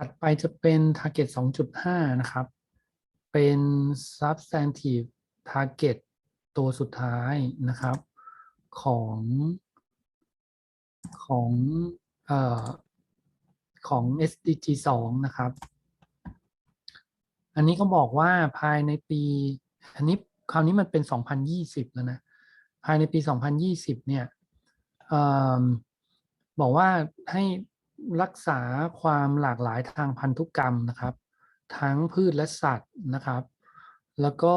ถัดไปจะเป็น target 2.5 นะครับ เป็น substantive target ตัวสุดท้ายนะครับ ของของเอ่อของ SDG 2 นะครับ อันนี้ก็บอกว่าภายในปี อันนี้คราวนี้มันเป็น 2020 แล้วนะ ภายในปี 2020 เนี่ยเอิ่มบอกว่าให้ รักษาความหลากหลายทางพันธุกรรมนะครับ ทั้งพืชและสัตว์นะครับ แล้วก็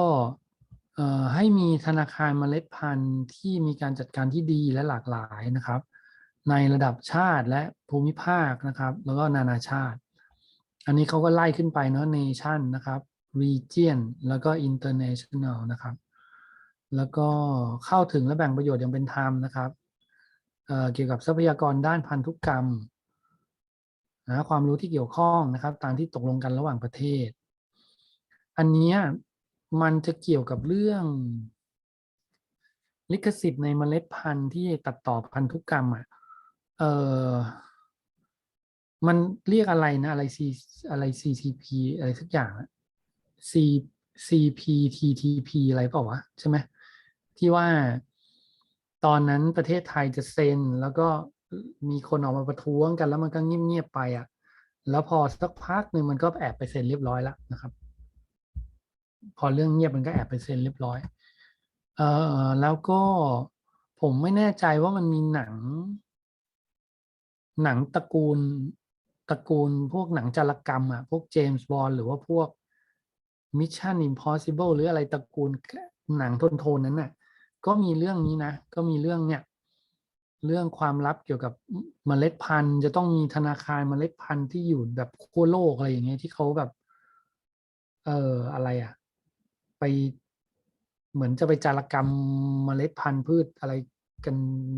ให้มีธนาคารเมล็ดพันธุ์ที่มีการจัดการที่ดีและหลากหลายนะครับ ในระดับชาติและภูมิภาคนะครับ แล้วก็นานาชาติ อันนี้เขาก็ไล่ขึ้นไปเนาะ nation นะครับ region แล้วก็ international นะครับ แล้วก็เข้าถึงและแบ่งประโยชน์อย่างเป็นธรรมนะครับเเกี่ยวกับทรัพยากรด้านพันธุกรรม นะความรู้ที่เกี่ยวข้องนะครับ ตามที่ตกลงกันระหว่างประเทศ อันนี้มันจะเกี่ยวกับเรื่อง ลิขสิทธิ์ในเมล็ดพันธุ์ที่ตัดต่อพันธุกรรมอะเออมันเรียกอะไรนะ อะไร C อะไร CCP อะไรสักอย่างอะ C CPTTP อะไรเปล่าวะใช่ไหมที่ว่าตอนนั้นประเทศไทยจะเซ็น แล้วก็มีคนออกมาประท้วงกันแล้วมันก็เงียบๆไปอะ แล้วพอสักพักหนึ่งมันก็แอบไปเซ็นเรียบร้อยแล้วนะครับ พอเรื่องเงียบมันก็แอบไปเซ็นเรียบร้อย เอ่อแล้วก็ผมไม่แน่ใจว่ามันมีหนัง หนังตระกูลตระกูลพวกหนังจารกรรมอะพวกเจมส์บอนหรือว่าพวก Mission Impossible หรืออะไรตระกูลหนังโทนๆนั้นน่ะ ก็มีเรื่องนี้นะ ก็มีเรื่องเนี่ย เรื่องความลับเกี่ยวกับเมล็ดพันธุ์ จะต้องมีธนาคารเมล็ดพันธุ์ที่อยู่แบบทั่วโลกอะไรอย่างเงี้ยที่เขาแบบ เอ่ออะไรอะ ไปเหมือนจะไปจารกรรมเมล็ดพันธุ์พืชอะไรกัน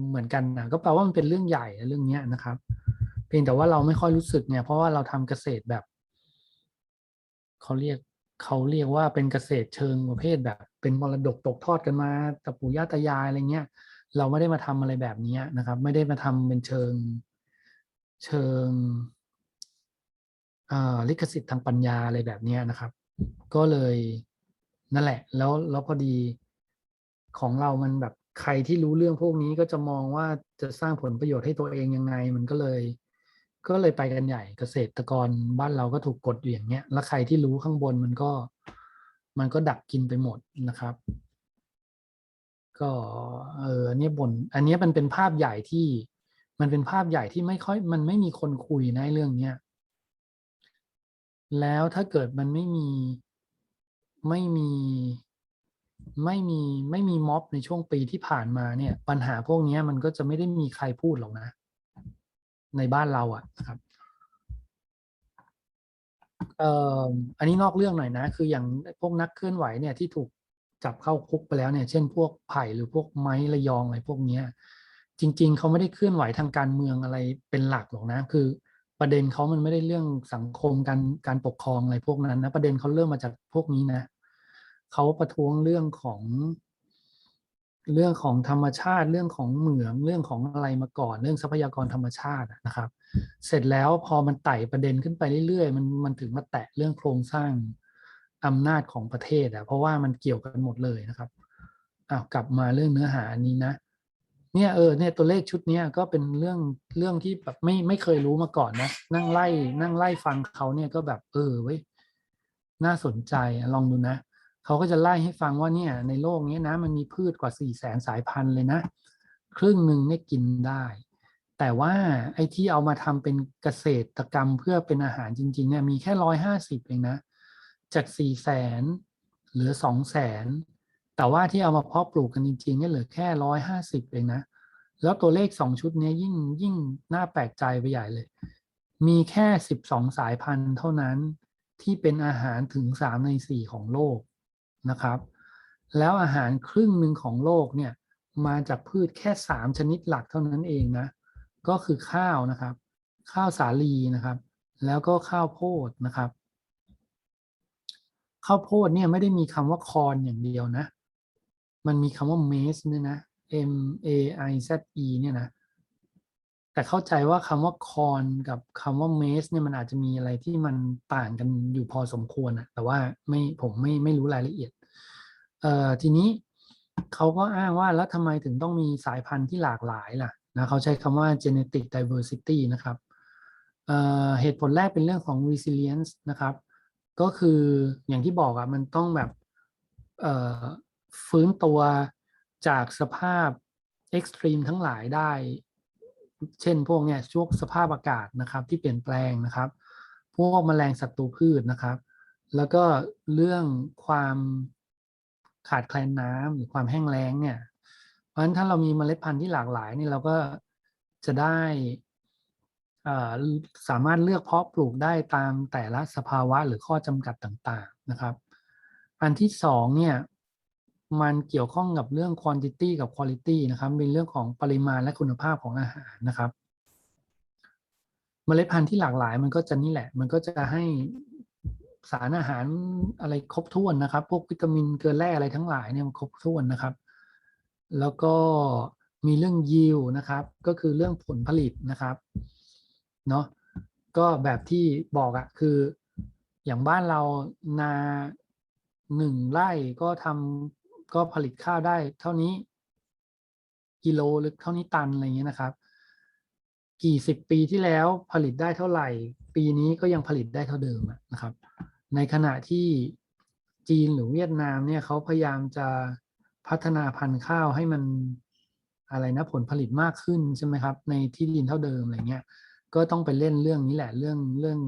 เหมือนกันนะก็แปลว่ามันเป็นเรื่องใหญ่เรื่องเนี้ยนะครับ เพียงแต่ว่าเราไม่ค่อยรู้สึกเนี่ย เพราะว่าเราทำเกษตรแบบเขาเรียกเขาเรียกว่าเป็นเกษตรเชิงประเภทแบบ เป็นมรดกตกทอดกันมาตะปู่ย่าตายายอะไรเงี้ย เราไม่ได้มาทำอะไรแบบนี้นะครับ ไม่ได้มาทำเป็นเชิงเชิงลิขสิทธิ์ทางปัญญาอะไรแบบนี้นะครับ ก็เลยนั่นแหละ แล้วแล้วพอดีของเรามันแบบใครที่รู้เรื่องพวกนี้ก็จะมองว่าจะสร้างผลประโยชน์ให้ตัวเองยังไง มันก็เลย ก็เลยไปกันใหญ่เกษตรกรบ้านเราก็ถูกกดอยู่อย่างเงี้ย แล้วใครที่รู้ข้างบนมันก็มันก็ดักกินไปหมดนะครับ ก็เอออันนี้บนอันนี้มันเป็นภาพใหญ่ที่ มันเป็นภาพใหญ่ที่ไม่ค่อย มันไม่มีคนคุยในเรื่องเนี้ยแล้วถ้าเกิดมันไม่มีไม่มีไม่มีไม่มีม็อบในช่วงปีที่ผ่านมาเนี่ย ปัญหาพวกนี้มันก็จะไม่ได้มีใครพูดหรอกนะ ในบ้านเราอะนะครับเอ่ออันนี้นอกเรื่องหน่อยนะ คืออย่างพวกนักเคลื่อนไหวเนี่ยที่ถูก จับเข้าคุกไปแล้วเนี่ย เช่นพวกไผ่หรือพวกไม้ระยองอะไรพวกเนี้ย จริง ๆเขาไม่ได้เคลื่อนไหวทางการเมืองอะไรเป็นหลักหรอกนะ คือประเด็นเขามันไม่ได้เรื่องสังคมการการปกครองอะไรพวกนั้นนะประเด็นเขาเริ่มมาจากพวกนี้นะเขาประท้วงเรื่องของ เรื่องของธรรมชาติเรื่องของเหมืองเรื่องของอะไรมาก่อน เรื่องทรัพยากรธรรมชาตินะครับ เสร็จแล้วพอมันไต่ประเด็นขึ้นไปเรื่อยๆมันมันถึงมาแตะเรื่องโครงสร้าง อำนาจของประเทศอะเพราะว่ามันเกี่ยวกันหมดเลยนะครับอ้าวกลับมาเรื่องเนื้อหาอันนี้นะ เนี่ยเออเนี่ยตัวเลขชุดเนี้ยก็เป็นเรื่องเรื่องที่แบบไม่ไม่เคยรู้มาก่อนนะ นั่งไล่นั่งไล่ฟังเขาเนี่ยก็แบบเออเว้ยน่าสนใจลองดูนะเขาก็จะไล่ให้ฟังว่าเนี่ยในโลกนี้นะ มันมีพืชกว่าสี่แสนสายพันธุ์เลยนะ ครึ่งหนึ่งเนี่ยกินได้ แต่ว่าไอ้ที่เอามาทำเป็นเกษตรกรรมเพื่อเป็นอาหารจริงๆเนี่ยมีแค่ร้อยห้าสิบเองนะ จากสี่แสนเหลือสองแสนแต่ว่าที่เอามาเพาะปลูกกันจริงๆเนี่ยเหลือแค่ร้อยห้าสิบเองนะ แล้วตัวเลขสองชุดนี้ยิ่งยิ่งน่าแปลกใจไปใหญ่เลย มีแค่สิบสองสายพันธุ์เท่านั้นที่เป็นอาหารถึงสามในสี่ของโลกนะครับ แล้วอาหารครึ่งหนึ่งของโลกเนี่ยมาจากพืชแค่สามชนิดหลักเท่านั้นเองนะ ก็คือข้าวนะครับ ข้าวสาลีนะครับ แล้วก็ข้าวโพดนะครับ ข้าวโพดเนี่ยไม่ได้มีคำว่าคอนอย่างเดียวนะ มันมีคำว่าเมสด้วยนะ M A I Z E เนี่ยนะ แต่เข้าใจว่าคำว่าคอนกับคำว่าเมสเนี่ยมันอาจจะมีอะไรที่มันต่างกันอยู่พอสมควรอะแต่ว่าไม่ผมไม่ไม่รู้รายละเอียด เอ่อทีนี้เขาก็อ้างว่าแล้วทำไมถึงต้องมีสายพันธุ์ที่หลากหลายล่ะนะเขาใช้คำว่า genetic diversity นะครับเเหตุผลแรกเป็นเรื่องของ resilience นะครับ ก็คืออย่างที่บอกอะมันต้องแบบเอ่อฟื้นตัวจากสภาพเอ็กซ์ตรีมทั้งหลายได้ เช่นพวกเนี้ยช่วงสภาพอากาศนะครับที่เปลี่ยนแปลงนะครับ พวกแมลงศัตรูพืชนะครับ แล้วก็เรื่องความขาดแคลนน้ำหรือความแห้งแล้งเนี่ย เพราะฉะนั้นถ้าเรามีเมล็ดพันธุ์ที่หลากหลายนี่เราก็จะได้ สามารถเลือกเพาะปลูกได้ตามแต่ละสภาวะหรือข้อจำกัดต่างๆนะครับ อันที่สองเนี่ยมันเกี่ยวข้องกับเรื่อง quantity กับ quality นะครับเป็นเรื่องของปริมาณและคุณภาพของอาหารนะครับ เมล็ดพันธุ์ที่หลากหลายมันก็จะนี่แหละ มันก็จะให้สารอาหารอะไรครบถ้วนนะครับ พวกวิตามินเกลือแร่อะไรทั้งหลายเนี่ยมันครบถ้วนนะครับ แล้วก็มีเรื่องยิวนะครับ ก็คือเรื่องผลผลิตนะครับ เนาะก็แบบที่บอกอะคืออย่างบ้านเรานาหนึ่งไร่ก็ทำก็ผลิตข้าวได้ เท่านี้ กิโลหรือเท่านี้ตันอะไรเงี้ยนะครับ กี่สิบปีที่แล้วผลิตได้เท่าไหร่ ปีนี้ก็ยังผลิตได้เท่าเดิมอะนะครับ ในขณะที่จีนหรือเวียดนามเนี่ยเขาพยายามจะพัฒนาพันธุ์ข้าวให้มันอะไรนะผลผลิตมากขึ้นใช่ไหมครับ ในที่ดินเท่าเดิมอะไรเงี้ย ก็ต้องไปเล่นเรื่องนี้แหละ เรื่องเรื่อง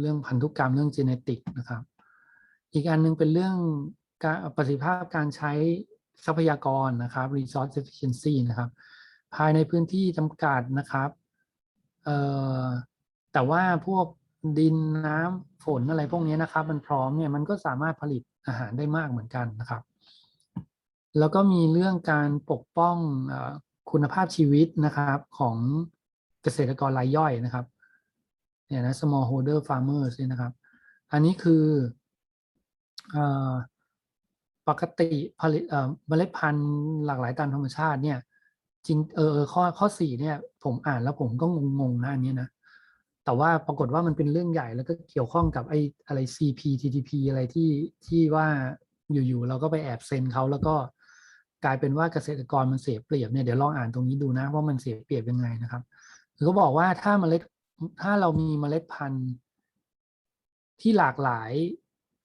เรื่องพันธุกรรมเรื่องจีเนติกนะครับ อีกอันหนึงเป็นเรื่องการประสิทธิภาพการใช้ทรัพยากรนะครับ resource efficiency นะครับ ภายในพื้นที่จำกัดนะครับเอ่อแต่ว่าพวกดินน้ำฝนอะไรพวกนี้นะครับ มันพร้อมเนี่ยมันก็สามารถผลิตอาหารได้มากเหมือนกันนะครับ แล้วก็มีเรื่องการปกป้องอคุณภาพชีวิตนะครับของ เกษตรกรรายย่อยนะครับเนี่ยนะ small holder farmers เนี่ยนะครับ อันนี้คืออปกติผลิตเมล็ดพันธุ์หลากหลายตามธรรมชาติเนี่ยจริงเออข้อข้อสี่เนี่ย ผมอ่านแล้วผมก็งงๆนะอันเนี้ยนะแต่ว่าปรากฏว่ามันเป็นเรื่องใหญ่แล้วก็เกี่ยวข้องกับไอ้อะไร CP TTP อะไรที่ที่ว่าอยู่ๆเราก็ไปแอบเซ็นเขาแล้วก็กลายเป็นว่าเกษตรกรมันเสียเปรียบเนี่ยเดี๋ยวลองอ่านตรงนี้ดูนะว่ามันเสียเปรียบยังไงนะครับ คือเขาบอกว่าถ้าเมล็ดถ้าเรามีเมล็ดพันธุ์ ที่หลากหลาย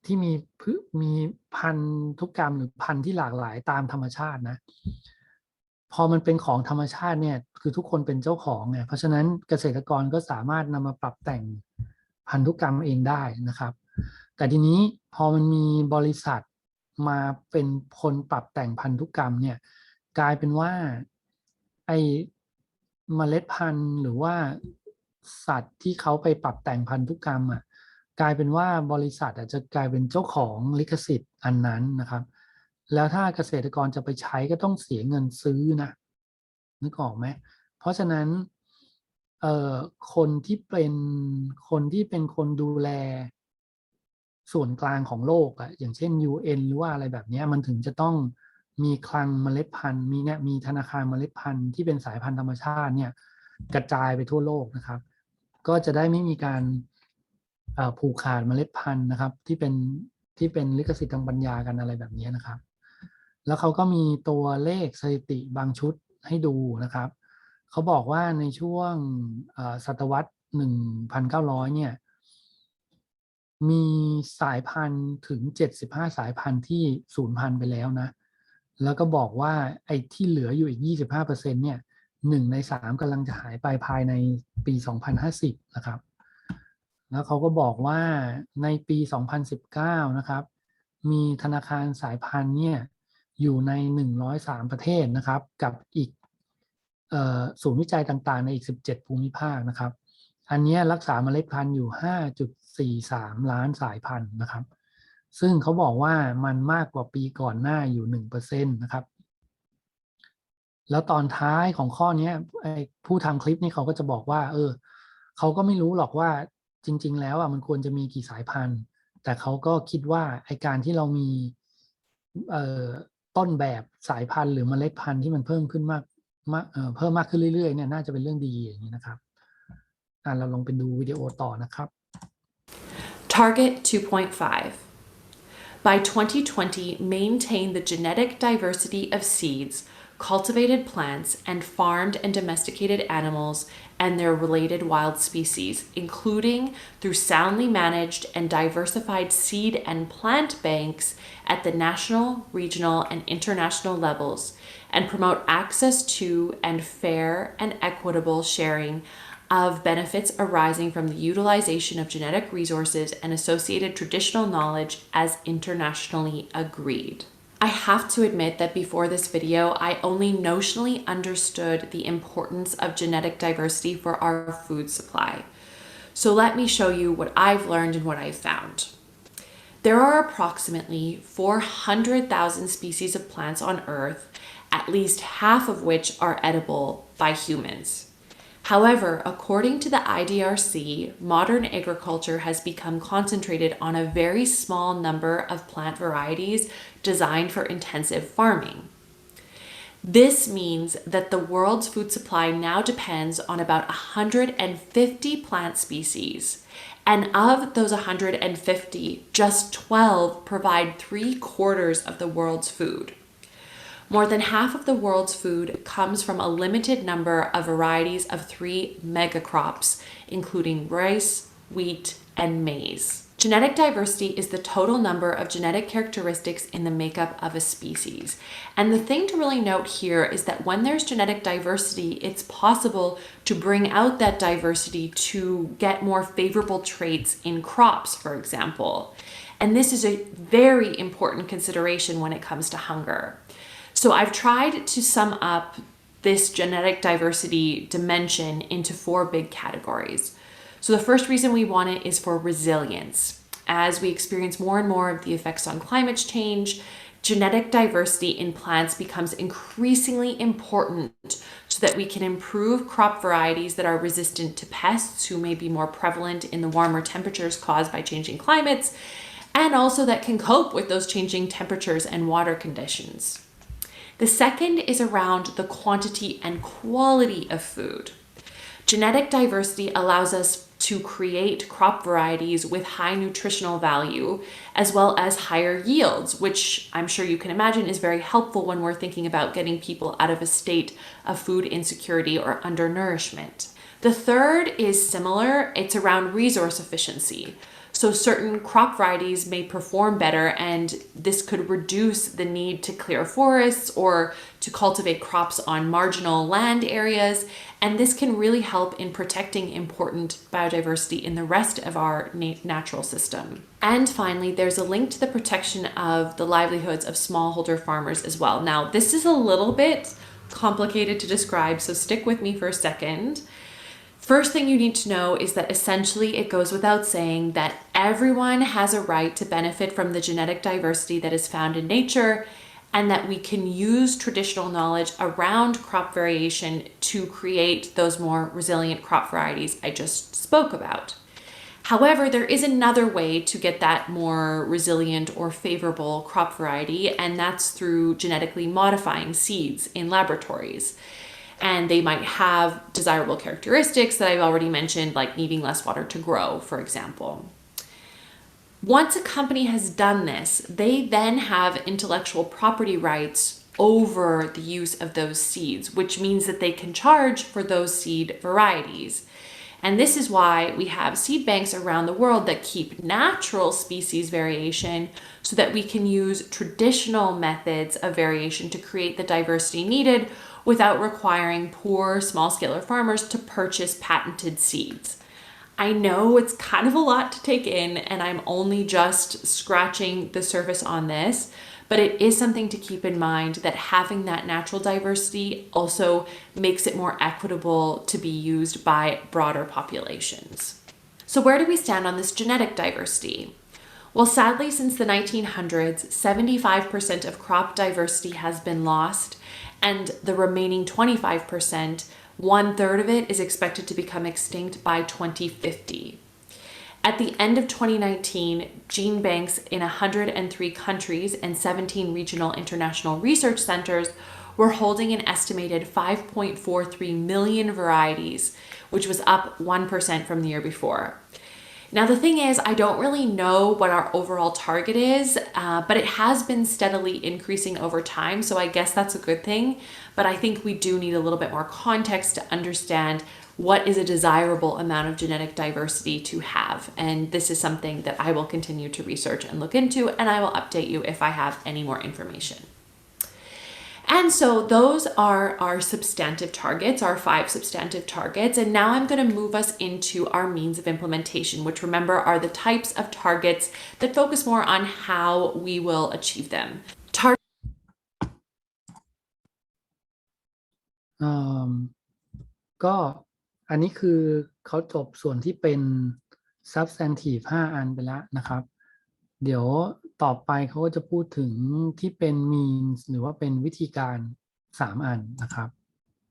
ที่มีพืมีพันธุกรรมหรือพันธุ์ที่หลากหลายตามธรรมชาตินะ พอมันเป็นของธรรมชาติเนี่ย คือทุกคนเป็นเจ้าของไงเพราะฉะนั้นเกษตรกรก็สามารถนำมาปรับแต่งพันธุกรรมเองได้นะครับ แต่ทีนี้พอมันมีบริษัทมาเป็นคนปรับแต่งพันธุกรรมเนี่ย กลายเป็นว่าไอ เมล็ดพันธุ์หรือว่าสัตว์ที่เขาไปปรับแต่งพันธุกรรมอะกลายเป็นว่าบริษัทอาจจะกลายเป็นเจ้าของลิขสิทธิ์อันนั้นนะครับ แล้วถ้าเกษตรกรจะไปใช้ก็ต้องเสียเงินซื้อนะนึกออกไหมเพราะฉะนั้นเอ่อคนที่เป็นคนที่เป็นคนดูแล ส่วนกลางของโลกอะอย่างเช่น UN หรือว่าอะไรแบบนี้มันถึงจะต้อง มีคลังเมล็ดพันธุ์มีเนี่ยมีธนาคารเมล็ดพันธุ์ที่เป็นสายพันธุ์ธรรมชาติเนี่ยกระจายไปทั่วโลกนะครับ ก็จะได้ไม่มีการผูกขาดเมล็ดพันธุ์นะครับ ที่เป็นที่เป็นลิขสิทธิ์ทางปัญญากันอะไรแบบนี้นะครับ แล้วเขาก็มีตัวเลขสถิติบางชุดให้ดูนะครับเขาบอกว่าในช่วงศตวรรษ 1,900 เนี่ย มีสายพันธุ์ถึง 75 สายพันธุ์ที่สูญพันธุ์ไปแล้วนะ แล้วก็บอกว่าไอ้ที่เหลืออยู่อีก 25%เนี่ยหนึ่งในสามกำลังจะหายไปภายในปี 2050 นะครับ แล้วเขาก็บอกว่าในปี 2019 นะครับ มีธนาคารสายพันธุ์เนี่ยอยู่ใน 103 ประเทศนะครับ กับอีกศูนย์วิจัยต่างๆ ในอีก 17 ภูมิภาคนะครับ อันนี้รักษาเมล็ดพันธุ์อยู่ 5.43 ล้านสายพันธุ์นะครับ ซึ่งเขาบอกว่ามันมากกว่าปีก่อนหน้าอยู่ 1%นะครับ แล้วตอนท้ายของข้อนี้ผู้ทำคลิปนี่เขาก็จะบอกว่า เออเขาก็ไม่รู้หรอกว่าจริง ๆ แล้วอะมันควรจะมีกี่สายพันธุ์ แต่เขาก็คิดว่าไอการที่เรามีออต้นแบบสายพันธุ์หรือเมล็ดพันธุ์ที่มันเพิ่มขึ้นมากมากเออเพิ่มมากขึ้นเรื่อยๆเนี่ยน่าจะเป็นเรื่องดีอย่างนี้นะครับอะเราลองไปดูวิดีโอต่อนะครับ Target 2.5. By 2020, maintain the genetic diversity of seeds, cultivated plants, and farmed and domesticated animals and their related wild species, including through soundly managed and diversified seed and plant banks at the national, regional, and international levels, and promote access to and fair and equitable sharing of benefits arising from the utilization of genetic resources and associated traditional knowledge as internationally agreed. I have to admit that before this video, I only notionally understood the importance of genetic diversity for our food supply. So let me show you what I've learned and what I've found. There are approximately 400,000 species of plants on Earth, at least half of which are edible by humans. However, according to the IDRC, modern agriculture has become concentrated on a very small number of plant varieties designed for intensive farming. This means that the world's food supply now depends on about 150 plant species. And of those 150, just 12 provide three quarters of the world's food. More than half of the world's food comes from a limited number of varieties of three megacrops, including rice, wheat, and maize. Genetic diversity is the total number of genetic characteristics in the makeup of a species. And the thing to really note here is that when there's genetic diversity, it's possible to bring out that diversity to get more favorable traits in crops, for example. And this is a very important consideration when it comes to hunger. So I've tried to sum up this genetic diversity dimension into four big categories. So the first reason we want it is for resilience. As we experience more and more of the effects on climate change, genetic diversity in plants becomes increasingly important so that we can improve crop varieties that are resistant to pests who may be more prevalent in the warmer temperatures caused by changing climates, and also that can cope with those changing temperatures and water conditions. The second is around the quantity and quality of food. Genetic diversity allows us to create crop varieties with high nutritional value as well as higher yields, which I'm sure you can imagine is very helpful when we're thinking about getting people out of a state of food insecurity or undernourishment. The third is similar, it's around resource efficiency. So, certain crop varieties may perform better, and this could reduce the need to clear forests or to cultivate crops on marginal land areas. And this can really help in protecting important biodiversity in the rest of our natural system. And finally, there's a link to the protection of the livelihoods of smallholder farmers as well. Now, this is a little bit complicated to describe, so stick with me for a second. First thing you need to know is that essentially it goes without saying that everyone has a right to benefit from the genetic diversity that is found in nature and that we can use traditional knowledge around crop variation to create those more resilient crop varieties I just spoke about. However, there is another way to get that more resilient or favorable crop variety, and that's through genetically modifying seeds in laboratories and they might have desirable characteristics that I've already mentioned, like needing less water to grow, for example. Once a company has done this, they then have intellectual property rights over the use of those seeds, which means that they can charge for those seed varieties. And this is why we have seed banks around the world that keep natural species variation so that we can use traditional methods of variation to create the diversity needed without requiring poor small scale farmers to purchase patented seeds. I know it's kind of a lot to take in, and I'm only just scratching the surface on this, but it is something to keep in mind that having that natural diversity also makes it more equitable to be used by broader populations. So, where do we stand on this genetic diversity? Well, sadly, since the 1900s, 75% of crop diversity has been lost, and the remaining 25%, one third of it is expected to become extinct by 2050. At the end of 2019, gene banks in 103 countries and 17 regional international research centers we're holding an estimated 5.43 million varieties, which was up 1% from the year before. Now, the thing is, I don't really know what our overall target is, uh, but it has been steadily increasing over time. So I guess that's a good thing. But I think we do need a little bit more context to understand what is a desirable amount of genetic diversity to have. And this is something that I will continue to research and look into, and I will update you if I have any more information. And so those are our substantive targets, our five substantive targets. And now I'm going to move us into our means of implementation, which remember are the types of targets that focus more on how we will achieve them. Tar- อืมก็อันนี้คือเขาจบส่วนที่เป็น substantive 5 อันไปแล้วนะครับ เดี๋ยวต่อไปเขาก็จะพูดถึงที่เป็น means หรือว่าเป็นวิธีการ 3 อันนะครับ